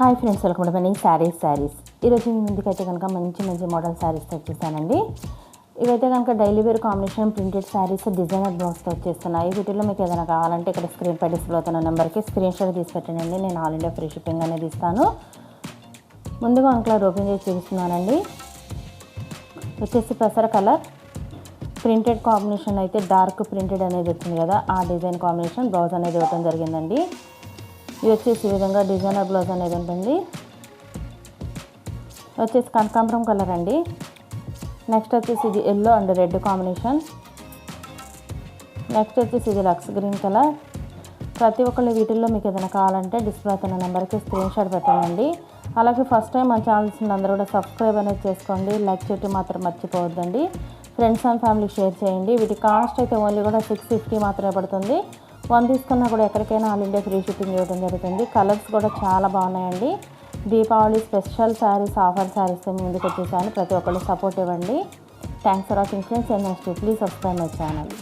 Hi friends welcome to money sarees sarees ఈరోజు మీ ముందుకైతే కనుక మంచి మంచి మోడల్ శారీస్ తెచ్చేసానండి ఇవైతే కనుక daily wear combination printed sarees designer బ్లౌజ్తో వచ్చేస్తున్నాయి. వీటిలో మీకు ఏదైనా కావాలంటే ఇక్కడ స్క్రీన్ పై డిస్ప్లే అవుతున్న నెంబర్కి స్క్రీన్ షాట్ తీసి పెట్టండి. నేను ఆల్ ఇండియా ఫ్రీ షిప్పింగ్ అనేది ఇస్తాను ముందుగా అంకలర్ ఓపెన్ చేసి చూపిస్తున్నానండి. వచ్చేసి పెసర కలర్ ప్రింటెడ్ కాంబినేషన్ అయితే డార్క్ ప్రింటెడ్ అనేది వచ్చింది కదా ఆ డిజైన్ కాంబినేషన్ బ్లౌజ్ అనేది ఇవ్వడం జరిగిందండి. ఇది వచ్చేసి ఈ విధంగా డిజైనర్ బ్లౌజ్ అనేది ఉంటుంది వచ్చేసి కనకాంబరం కలర్ అండి. నెక్స్ట్ వచ్చేసి ఇది yellow and red combination next వచ్చేసి ఇది లక్స్ గ్రీన్ కలర్. ప్రతి ఒక్కళ్ళు వీటిల్లో మీకు ఏదైనా కావాలంటే డిస్ప్లే అవుతున్న నెంబర్కి స్క్రీన్ షాట్ పెట్టండి అలాగే ఫస్ట్ టైం మన ఛానల్స్ అందరూ కూడా సబ్స్క్రైబ్ అనేది చేసుకోండి. లైక్ చేయటం మాత్రం మర్చిపోవద్దండి. ఫ్రెండ్స్ అండ్ ఫ్యామిలీ షేర్ చేయండి. వీటి కాస్ట్ అయితే ఓన్లీ కూడా సిక్స్ ఫిఫ్టీ మాత్రమే పడుతుంది. వన్ తీసుకున్నా కూడా ఎక్కడికైనా ఆల్ ఇండియా ఫ్రీ షిప్పింగ్ ఇవ్వడం జరుగుతుంది. కలర్స్ కూడా చాలా బాగున్నాయండి. దీపావళి స్పెషల్ శారీస్ ఆఫర్ శారీస్ ముందుకు వచ్చేసాను. ప్రతి ఒక్కళ్ళు సపోర్ట్ ఇవ్వండి. Thanks for watching friends and next please subscribe my channel